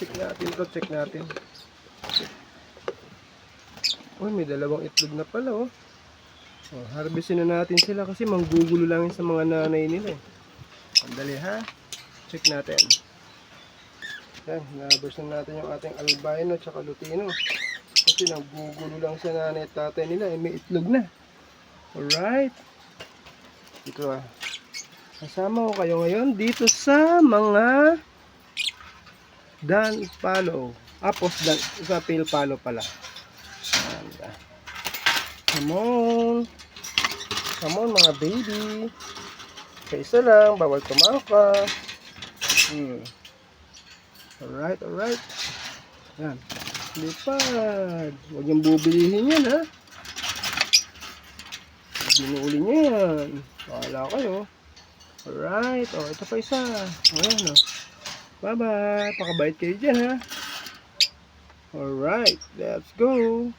Check natin to, check natin. Uy, may dalawang itlog na pala, oh. oh harvestin na natin sila kasi manggugulo lang sa mga nanay nila, eh. Sandali, ha? Check natin. Yan, na-harvest na natin yung ating albino at lutino. Kasi nanggugulo lang sa nanay at tatay nila, eh. May itlog na. Alright. Dito, ah. Kasama ko kayo ngayon dito sa mga Dan Palo. Apos Dan, sa Pil Palo pala. Ayan. ah. Come on. Come on mga baby. Sa isa lang, bawal tumakas. Hmm. Alright, alright. Yan. Lipad. Huwag niyong bubilihin yan, ha? Binuli niyo yan. Wala kayo. Alright. O, ito pa isa. Ayan, o. Bye-bye. Pakabait kayo dyan, ha? Alright. Let's go.